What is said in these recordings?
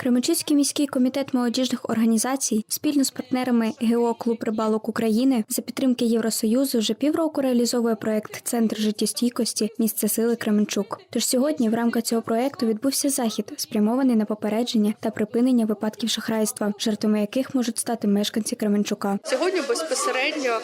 Кременчуцький міський комітет молодіжних організацій спільно з партнерами ГО Клуб рибалок України за підтримки Євросоюзу вже півроку реалізовує проект Центр життєстійкості місце сили Кременчук. Тож сьогодні в рамках цього проекту відбувся захід, спрямований на попередження та припинення випадків шахрайства, жертвами яких можуть стати мешканці Кременчука. Сьогодні безпосередньо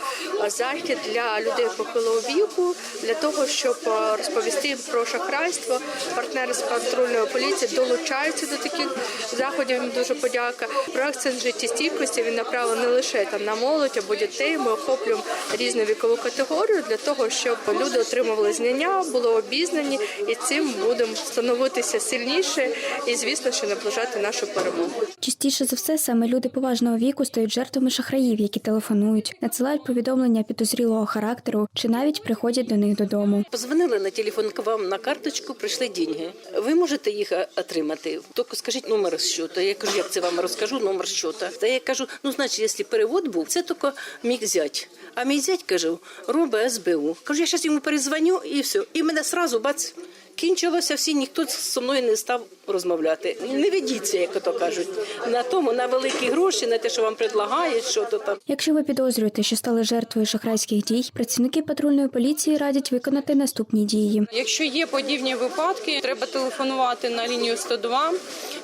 захід для людей похилого віку для того, щоб розповісти про шахрайство. Партнери з патрульної поліції долучаються до таких заходів. Їм дуже подяка. Проект «Центр життєстійкості він направлений не лише там на молодь або дітей. Ми охоплюємо різну вікову категорію для того, щоб люди отримували знання, були обізнані, і цим будемо становитися сильніше і, звісно, що наближати нашу перемогу. Частіше за все, саме люди поважного віку стають жертвами шахраїв, які телефонують, надсилають повідомлення підозрілого характеру чи навіть приходять до них додому. Позвонили на телефон к вам на карточку, прийшли деньги. Ви можете їх е, отримати. Тільки скажіть номер щота. Я кажу, як це вам розкажу, номер счета. Та я кажу, ну значить, якщо перевод був, це тільки мій зять. А мій зять кажу, робить СБУ. Кажу, я зараз йому перезвоню і все. І мене сразу бац. Кінчилося всі, ніхто зі мною не став розмовляти. Не ведіться, як то кажуть, на тому, на великі гроші, на те, що вам предлагають, що то там. Якщо ви підозрюєте, що стали жертвою шахрайських дій, працівники патрульної поліції радять виконати наступні дії. Якщо є подібні випадки, треба телефонувати на лінію 102,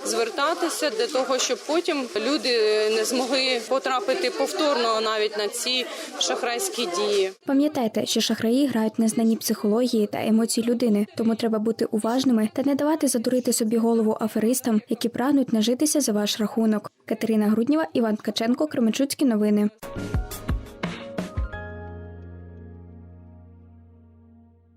звертатися для того, щоб потім люди не змогли потрапити повторно навіть на ці шахрайські дії. Пам'ятайте, що шахраї грають на знанні психології та емоцій людини, тому треба бути уважними та не давати задурити собі голову аферистам, які прагнуть нажитися за ваш рахунок. Катерина Грудніва, Іван Ткаченко, Кременчуцькі новини.